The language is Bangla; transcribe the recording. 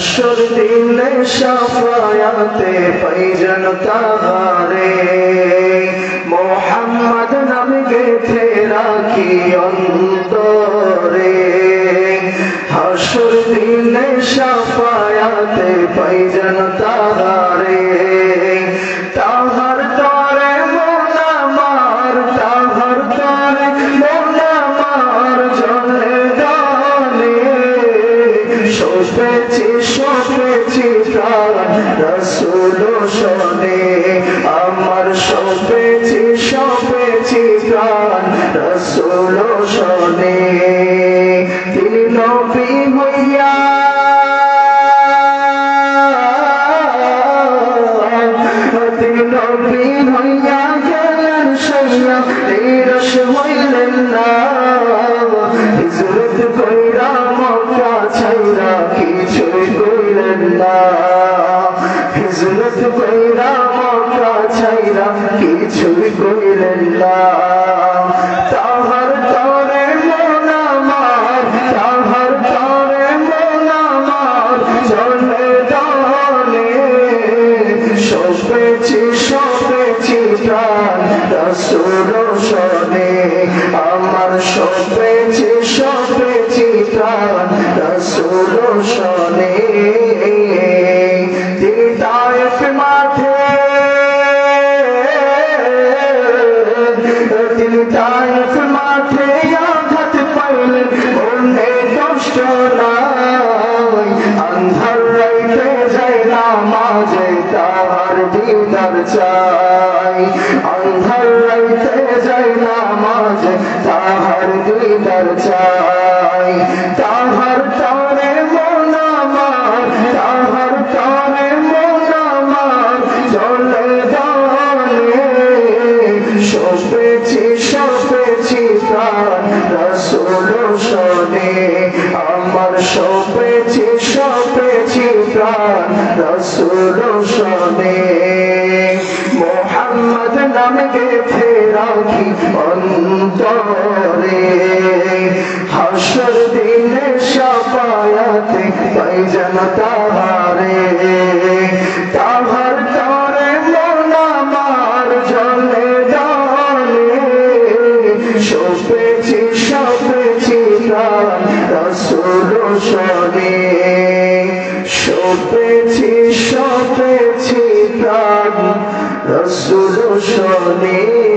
হাসর দিলে সাফায়াতে পাইজন তাহারে। মোহাম্মদ নাম গেথে রাখি অন্তরে। হাসর দিলে সাফায়াতে তাহারে সপেছি সপেছি প্রাণ রসুল শোনে, আমার সপেছি সপেছি প্রাণ রসুল শোনে, তিনি নবী হইয়া তিনি নবী হইয়া গেলেন সইয়া নিরস হইলেন না। হিজরত কইরা মক্কা ছাইরা কিছুই কইলেন না তাহার তরে আমার তাহার তরে মন আমার চলে সপেছি সপেছি প্রাণ। রসুল শোনে চাই। আন্ধার রাইতে যাই না মাঝে তাহার দিদার চাই। তাহার তরে মন আমার, তাহার তরে মন আমার, চলে দলে সপেছি সপেছি প্রাণ, রসুল শোনে আমার সপেছি সপেছি প্রাণ, রসুল মোহাম্মদ নাম গেথে রাখি অন্তরে? হাসর দিনে সাপায়াতে পাই যেন তাহারে। তাহার তরে মন আমার জলে ডালে। সপেছি সপেছি প্রাণ রসুল শোনে সপেছি সপেছি প্রাণ রসুল শোনে।